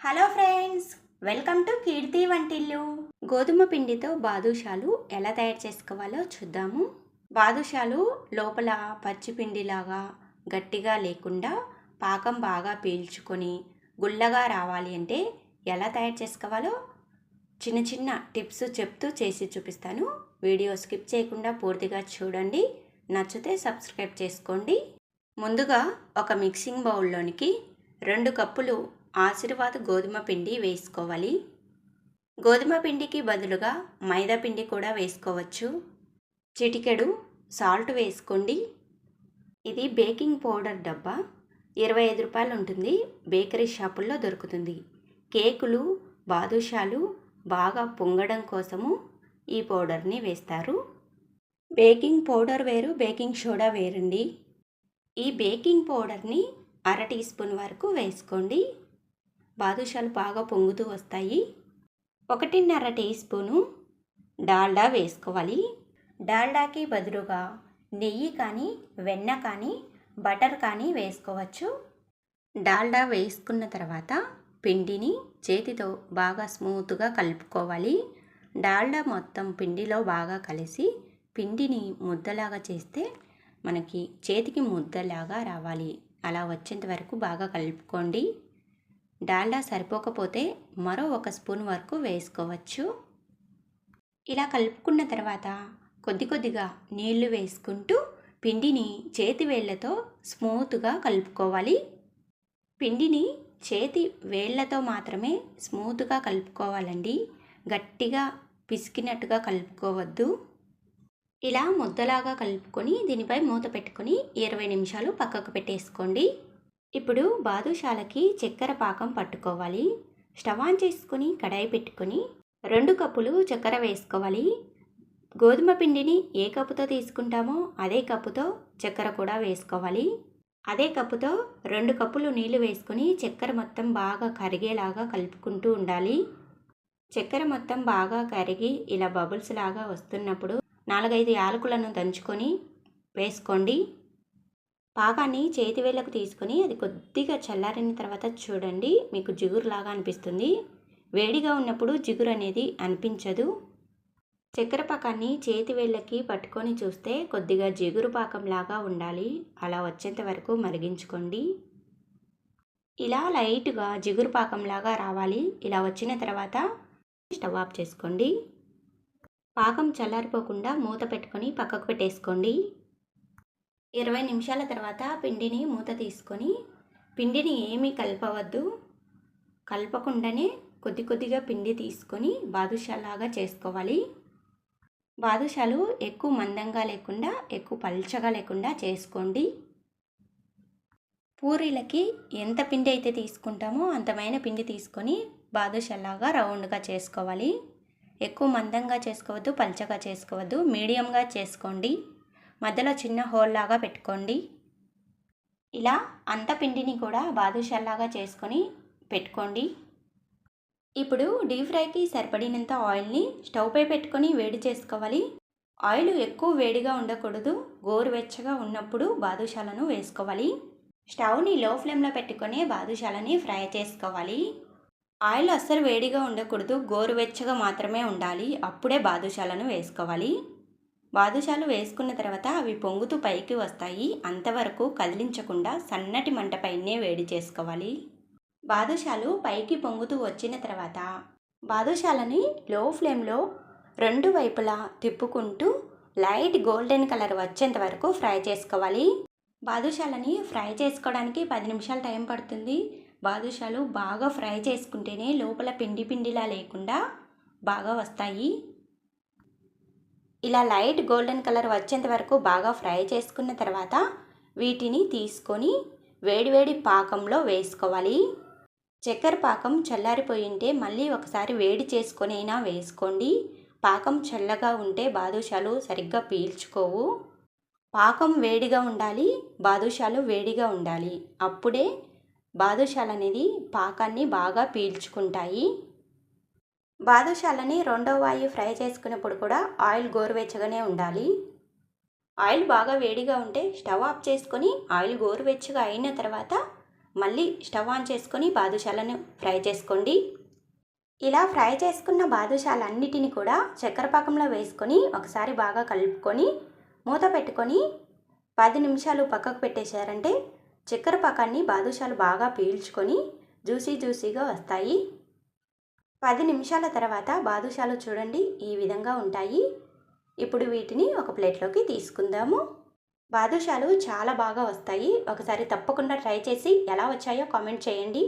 Hello friends welcome to Keerthi Vantillu. గోధుమ పిండితో బాదుషాలు ఎలా తయారు చేసుకోవాలో చూద్దాము. బాదుషాలు లోపల పచ్చి పిండిలాగా గట్టిగా లేకుండా పాకం బాగా పీల్చుకొని గుల్లగా రావాలి అంటే ఎలా తయారు చేసుకోవాలో చిన్న చిన్న టిప్స్ చెప్తూ చేసి చూపిస్తాను. వీడియో స్కిప్ చేయకుండా పూర్తిగా చూడండి. నచ్చితే సబ్స్క్రైబ్ చేసుకోండి. ముందుగా ఒక మిక్సింగ్ బౌల్లోనికి రెండు కప్పులు ఆశీర్వాద్ గోధుమ పిండి వేసుకోవాలి. గోధుమ పిండికి బదులుగా మైదా పిండి కూడా వేసుకోవచ్చు. చిటికెడు సాల్ట్ వేసుకోండి. ఇది బేకింగ్ పౌడర్ డబ్బా. ఇరవై ఐదు రూపాయలు ఉంటుంది. బేకరీ షాపుల్లో దొరుకుతుంది. కేకులు బాదుషాలు బాగా పొంగడం కోసము ఈ పౌడర్ని వేస్తారు. బేకింగ్ పౌడర్ వేరు బేకింగ్ సోడా వేరండి. ఈ బేకింగ్ పౌడర్ని అర టీ స్పూన్ వరకు వేసుకోండి. బాదుషాలు బాగా పొంగుతూ వస్తాయి. ఒకటిన్నర టీ స్పూను డాల్డా వేసుకోవాలి. డాల్డాకి బదులుగా నెయ్యి కానీ వెన్న కానీ బటర్ కానీ వేసుకోవచ్చు. డాల్డా వేసుకున్న తర్వాత పిండిని చేతితో బాగా స్మూత్గా కలుపుకోవాలి. డాల్డా మొత్తం పిండిలో బాగా కలిసి పిండిని ముద్దలాగా చేస్తే మనకి చేతికి ముద్దలాగా రావాలి. అలా వచ్చేంత వరకు బాగా కలుపుకోండి. డాల్డా సరిపోకపోతే మరో ఒక స్పూన్ వరకు వేసుకోవచ్చు. ఇలా కలుపుకున్న తర్వాత కొద్ది కొద్దిగా నీళ్ళు వేసుకుంటూ పిండిని చేతి వేళ్ళతో స్మూత్గా కలుపుకోవాలి. పిండిని చేతి వేళ్ళతో మాత్రమే స్మూత్గా కలుపుకోవాలండి. గట్టిగా పిసికినట్టుగా కలుపుకోవద్దు. ఇలా ముద్దలాగా కలుపుకొని దీనిపై మూత పెట్టుకొని ఇరవై నిమిషాలు పక్కకు పెట్టేసుకోండి. ఇప్పుడు బాదుషాలకి చక్కెర పాకం పట్టుకోవాలి. స్టవ్ ఆన్ చేసుకొని కడాయి పెట్టుకొని రెండు కప్పులు చక్కెర వేసుకోవాలి. గోధుమ పిండిని ఏ కప్పుతో తీసుకుంటామో అదే కప్పుతో చక్కెర కూడా వేసుకోవాలి. అదే కప్పుతో రెండు కప్పులు నీళ్ళు వేసుకొని చక్కెర మొత్తం బాగా కరిగేలాగా కలుపుకుంటూ ఉండాలి. చక్కెర మొత్తం బాగా కరిగి ఇలా బబుల్స్ లాగా వస్తున్నప్పుడు నాలుగైదు యాలకులను దంచుకొని వేసుకోండి. పాకాన్ని చేతి వేళ్ళకు తీసుకొని అది కొద్దిగా చల్లారిన తర్వాత చూడండి మీకు జిగురులాగా అనిపిస్తుంది. వేడిగా ఉన్నప్పుడు జిగురు అనేది అనిపించదు. చక్కెర పాకాన్ని చేతి వేళ్ళకి పట్టుకొని చూస్తే కొద్దిగా జిగురు పాకంలాగా ఉండాలి. అలా వచ్చేంత వరకు మరిగించుకోండి. ఇలా లైట్గా జిగురు పాకంలాగా రావాలి. ఇలా వచ్చిన తర్వాత స్టవ్ ఆఫ్ చేసుకోండి. పాకం చల్లారిపోకుండా మూత పెట్టుకొని పక్కకు పెట్టేసుకోండి. ఇరవై నిమిషాల తర్వాత పిండిని మూత తీసుకొని పిండిని ఏమీ కలపవద్దు. కలపకుండానే కొద్ది కొద్దిగా పిండి తీసుకొని బాదుషాలాగా చేసుకోవాలి. బాదుషాలు ఎక్కువ మందంగా లేకుండా ఎక్కువ పల్చగా లేకుండా చేసుకోండి. పూరీలకి ఎంత పిండి అయితే తీసుకుంటామో అంతమైన పిండి తీసుకొని బాదుషాలాగా రౌండ్గా చేసుకోవాలి. ఎక్కువ మందంగా చేసుకోవద్దు పల్చగా చేసుకోవద్దు మీడియంగా చేసుకోండి. మధ్యలో చిన్న హోల్ లాగా పెట్టుకోండి. ఇలా అంత పిండిని కూడా బాదుషాలాగా చేసుకొని పెట్టుకోండి. ఇప్పుడు డీప్ ఫ్రైకి సరిపడినంత ఆయిల్ని స్టవ్పై పెట్టుకొని వేడి చేసుకోవాలి. ఆయిల్ ఎక్కువ వేడిగా ఉండకూడదు. గోరువెచ్చగా ఉన్నప్పుడు బాదుషాలను వేసుకోవాలి. స్టవ్ని లో ఫ్లేమ్లో పెట్టుకొని బాదుషాలని ఫ్రై చేసుకోవాలి. ఆయిల్ అస్సలు వేడిగా ఉండకూడదు. గోరువెచ్చగా మాత్రమే ఉండాలి. అప్పుడే బాదుషాలను వేసుకోవాలి. బాదుషాలు వేసుకున్న తర్వాత అవి పొంగుతూ పైకి వస్తాయి. అంతవరకు కదిలించకుండా సన్నటి మంటపైనే వేడి చేసుకోవాలి. బాదుషాలు పైకి పొంగుతూ వచ్చిన తర్వాత బాదుషాలని లో ఫ్లేమ్లో రెండు వైపులా తిప్పుకుంటూ లైట్ గోల్డెన్ కలర్ వచ్చేంత వరకు ఫ్రై చేసుకోవాలి. బాదుషాలని ఫ్రై చేసుకోవడానికి పది నిమిషాలు టైం పడుతుంది. బాదుషాలు బాగా ఫ్రై చేసుకుంటేనే లోపల పిండి పిండిలా లేకుండా బాగా వస్తాయి. ఇలా లైట్ గోల్డెన్ కలర్ వచ్చేంత వరకు బాగా ఫ్రై చేసుకున్న తర్వాత వీటిని తీసుకొని వేడివేడి పాకంలో వేసుకోవాలి. చక్కెర పాకం చల్లారిపోయింటే మళ్ళీ ఒకసారి వేడి చేసుకొనైనా వేసుకోండి. పాకం చల్లగా ఉంటే బాదుషాలు సరిగ్గా పీల్చుకోవు. పాకం వేడిగా ఉండాలి బాదుషాలు వేడిగా ఉండాలి. అప్పుడే బాదుషాలు అనేది పాకాన్ని బాగా పీల్చుకుంటాయి. బాదుషాలని రెండో వాయు ఫ్రై చేసుకునేప్పుడు కూడా ఆయిల్ గోరువెచ్చగానే ఉండాలి. ఆయిల్ బాగా వేడిగా ఉంటే స్టవ్ ఆఫ్ చేసుకొని ఆయిల్ గోరువెచ్చగా అయిన తర్వాత మళ్ళీ స్టవ్ ఆన్ చేసుకొని బాదుషాలను ఫ్రై చేసుకోండి. ఇలా ఫ్రై చేసుకున్న బాదుషాలన్నిటిని కూడా చక్కెర పాకంలో వేసుకొని ఒకసారి బాగా కలుపుకొని మూత పెట్టుకొని పది నిమిషాలు పక్కకు పెట్టేశారంటే చక్కెర పాకాన్ని బాదుషాలు బాగా పీల్చుకొని జ్యూసీ జ్యూసీగా వస్తాయి. పది నిమిషాల తర్వాత బాదుషాలు చూడండి ఈ విధంగా ఉంటాయి. ఇప్పుడు వీటిని ఒక ప్లేట్లోకి తీసుకుందాము. బాదుషాలు చాలా బాగా వస్తాయి. ఒకసారి తప్పకుండా ట్రై చేసి ఎలా వచ్చాయో కామెంట్ చేయండి.